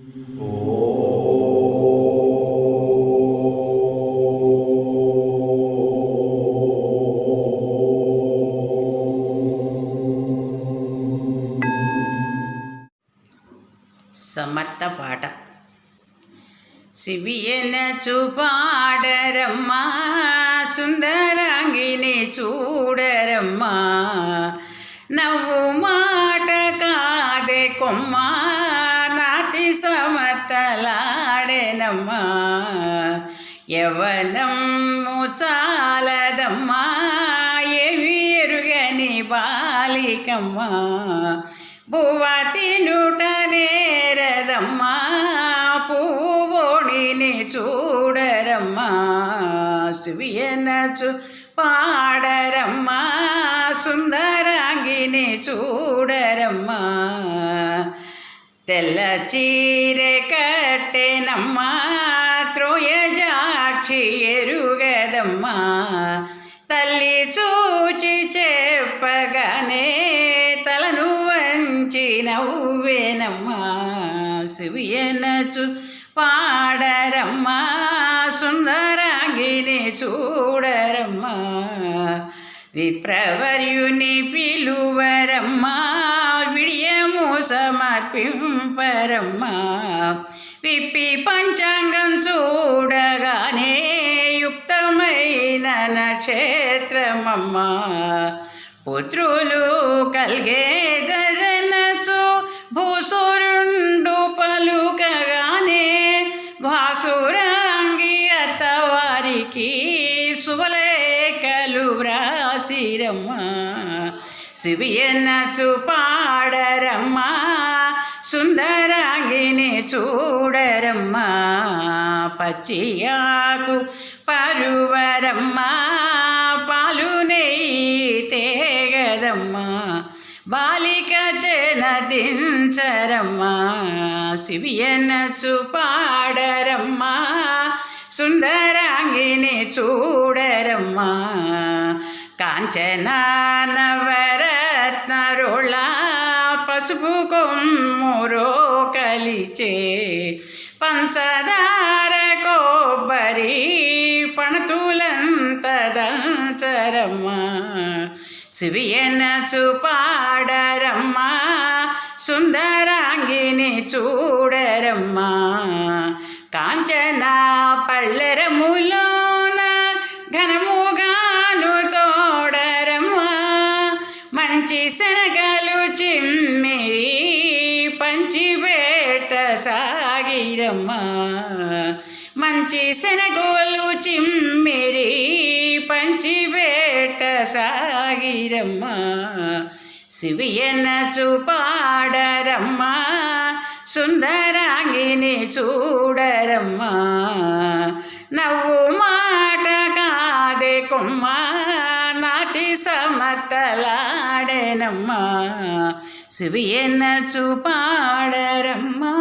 సమర్థ పాట. శివియన చూపాడరమ్మా సుందరాంగిని చూడరమ్మా. నవ్వు మాట కాదే కొమ్మా సమతలాడెనమ్మా. యవనము చాలదమ్మా. ఏమి ఎరుగని బాలికమ్మా. బువ్వ తినుట నేరదమ్మా. పూవోణిని చూడరమ్మా. సువియనచు పాడరమ్మా. సుందరాంగిని చూడరమ్మా. తెల్ల చీరె కట్టెనమ్మా త్రోయజాక్షి ఎరుగదమ్మా. తల్లి చూచి చెప్పగానే తలను వంచి నవ్వేనమ్మా శివయనచు పాడరమ్మా సుందరాంగిని చూడరమ్మా. విప్రవర్యుని పిలువరమ్మా సమర్పింపరమ్మా విప్పి పంచాంగం చూడగానే యుక్తమైన నక్షత్రమమ్మా. పుత్రులు కల్గేదరనచు భూసురుండు పలుకగానే భాసురాంగి అత్తవారికి శుభలేఖలు వ్రాసిరమ్మా. శివియనచు పాడ సుందరాంగిని చూడరమ్మా పచ్చియాకు పరువరమ్మా పాలు నెయ్యి తేగదమ్మా బాలిక జనదించరమ్మా శివియనచు పాడరమ్మా సుందరాంగిని చూడరమ్మా కాంచన నవరత్నరుళ పసుపు కొమ్మురో కలిచే పంచదార కొబ్బరి పణతులంతదంచరమ్మా శివియనచు పాడరమ్మా సుందరాంగిని చూడరమ్మా. సాగిరమ్మా మంచి శనగోలు చిమ్మిరి పంచివేట సాగిరమ్మా శివియనచు పాడరమ్మా సుందరాంగిని చూడరమ్మా నవ్వు మాట కాదే కొమ్మ నాతి సమతలాడెనమ్మా. శివియనచు చూపాడరమ్మా